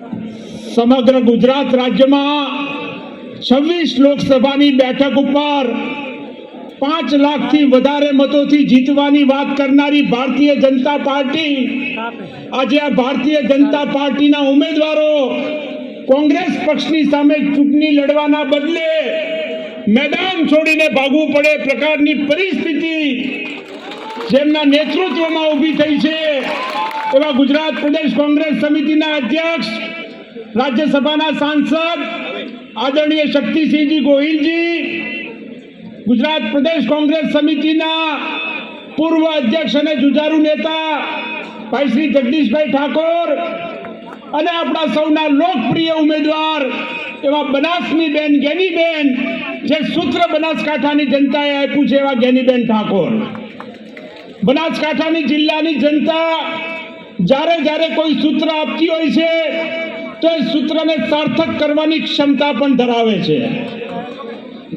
સમગ્ર ગુજરાત રાજ્યમાં છવ્વીસ લોકસભાની બેઠક ઉપર પાંચ લાખથી વધારે મતોથી જીતવાની વાત કરનારી ભારતીય જનતા પાર્ટી, આજે આ ભારતીય જનતા પાર્ટીના ઉમેદવારો કોંગ્રેસ પક્ષની સામે ચૂંટણી લડવાના બદલે મેદાન છોડીને ભાગવું પડે પ્રકારની પરિસ્થિતિ જેમના નેતૃત્વમાં ઊભી થઈ છે એવા ગુજરાત પ્રદેશ કોંગ્રેસ સમિતિના અધ્યક્ષ રાજ્યસભાના સાંસદ આદરણીય શક્તિસિંહજી ગોહિલજી, ગુજરાત પ્રદેશ કોંગ્રેસ સમિતિના પૂર્વ અધ્યક્ષ અને જુજારુ નેતા ભાઈ શ્રી જગદીશભાઈ ઠાકોર અને આપણા સૌના લોકપ્રિય ઉમેદવાર એવા બનાસની બેન ગેનીબેન, જે સૂત્ર બનાસકાંઠાની જનતાએ આપ્યું છે એવા ગેનીબેન ઠાકોર. બનાસકાંઠાની જિલ્લાની જનતા જ્યારે જ્યારે કોઈ સૂત્ર આપતી હોય છે તો એ સૂત્રને સાર્થક કરવાની ક્ષમતા પણ ધરાવે છે.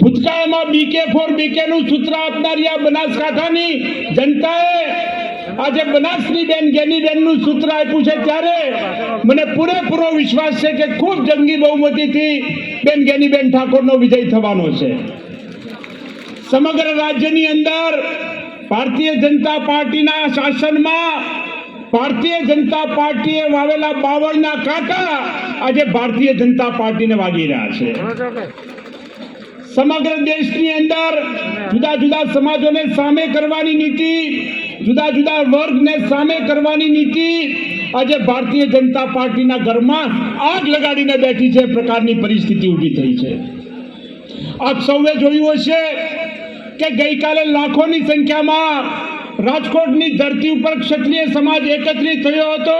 ભૂતકાળમાં બીકે ફોર બીકે નું સૂત્ર આપનારી આ બનાસકાંઠાની જનતાએ આજે બનાસની બેન ગેની બેનનું સૂત્ર આપ્યું છે ત્યારે મને પૂરેપૂરો વિશ્વાસ છે કે ખૂબ જંગી બહુમતીથી બેન ગેની બેન ઠાકોરનો વિજય થવાનો છે. સમગ્ર રાજ્યની અંદર ભારતીય જનતા પાર્ટીના શાસનમાં ભારતીય જનતા પાર્ટીએ વાવેલા બાવળના કાંટા આજે ભારતીય જનતા પાર્ટીને વાગી રહ્યા છે. સમગ્ર દેશની અંદર જુદા જુદા સમાજોને સામે કરવાની નીતિ, જુદા જુદા વર્ગને સામે કરવાની નીતિ આજે ભારતીય જનતા પાર્ટીના ઘરમાં આગ લગાડીને બેઠી છે. પ્રકારની પરિસ્થિતિ ઊભી થઈ છે. આપ સૌએ જોયું હશે કે ગઈકાલે લાખોની સંખ્યામાં રાજકોટની ધરતી ઉપર ક્ષત્રિય સમાજ એકત્રિત થયો હતો.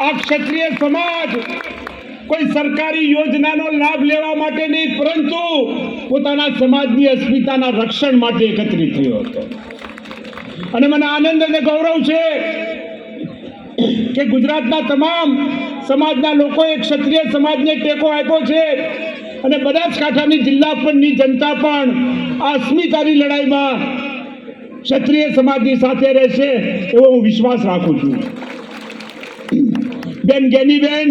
આ ક્ષત્રિય સમાજ કોઈ સરકારી યોજનાનો લાભ લેવા માટે નહીં, પરંતુ પોતાના સમાજની અસ્મિતાના રક્ષણ માટે એકત્રિત થયો હતો. અને મને આનંદ અને ગૌરવ છે કે ગુજરાતના તમામ સમાજના લોકોએ ક્ષત્રિય સમાજને ટેકો આપ્યો છે અને બનાસકાંઠાની જિલ્લા પરની જનતા પણ આ અસ્મિતાની લડાઈમાં ક્ષત્રિય સમાજની સાથે રહેશે એવો હું વિશ્વાસ રાખું છું. બેન ગેનીબેન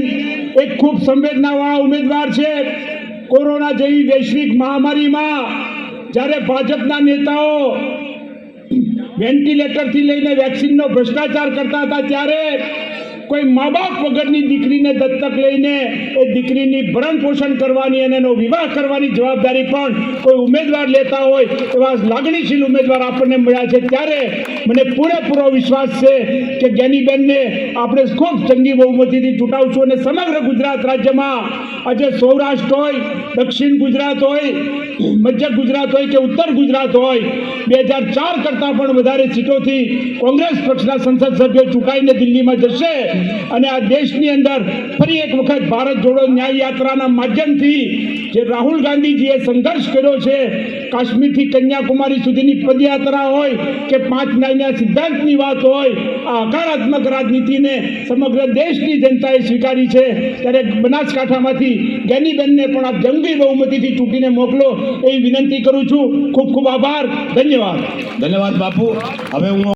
એક ખૂબ સંવેદનાવાળા ઉમેદવાર છે. કોરોના જેવી વૈશ્વિક મહામારીમાં જ્યારે ભાજપના નેતાઓ વેન્ટિલેટરથી લઈને વેક્સિનનો ભ્રષ્ટાચાર કરતા હતા, ત્યારે કોઈ મા બાપ વગરની દીકરીને દત્તક લઈને એ દીકરીની ભરણ પોષણ કરવાની અને એનો વિવાહ કરવાની જવાબદારી પણ કોઈ ઉમેદવાર લેતા હોય એવા લાગણીશીલ ઉમેદવાર આપણને મળ્યા છે. ત્યારે મને પૂરેપૂરો વિશ્વાસ છે કે જ્ઞાનીબેનને આપણે ખૂબ જંગી બહુમતીથી ચૂંટાવશું અને સમગ્ર ગુજરાત રાજ્યમાં આજે સૌરાષ્ટ્ર હોય, દક્ષિણ ગુજરાત હોય, મધ્ય ગુજરાત હોય કે ઉત્તર ગુજરાત હોય બે હજાર ચાર કરતાં પણ વધારે સીટોથી કોંગ્રેસ પક્ષના સંસદ સભ્યો ચૂંટાઈને દિલ્હીમાં જશે. અને આ દેશની અંદર ફરી એક વખત ભારત જોડો ન્યાય યાત્રાના માધ્યમથી જે રાહુલ ગાંધીજીએ સંઘર્ષ કર્યો છે, કાશ્મીરથી કન્યાકુમારી સુધીની પદયાત્રા હોય કે પાંચ ન્યાયના સિદ્ધાંતની વાત હોય, આ હકારાત્મક રાજનીતિને સમગ્ર દેશની જનતાએ સ્વીકારી છે. ત્યારે બનાસકાંઠામાંથી જ્ઞાનીબેનને પણ આ જંગી બહુમતીથી ચૂંટીને મોકલો એવી વિનંતી કરું છું. ખૂબ ખૂબ આભાર. ધન્યવાદ. ધન્યવાદ બાપુ. હવે હું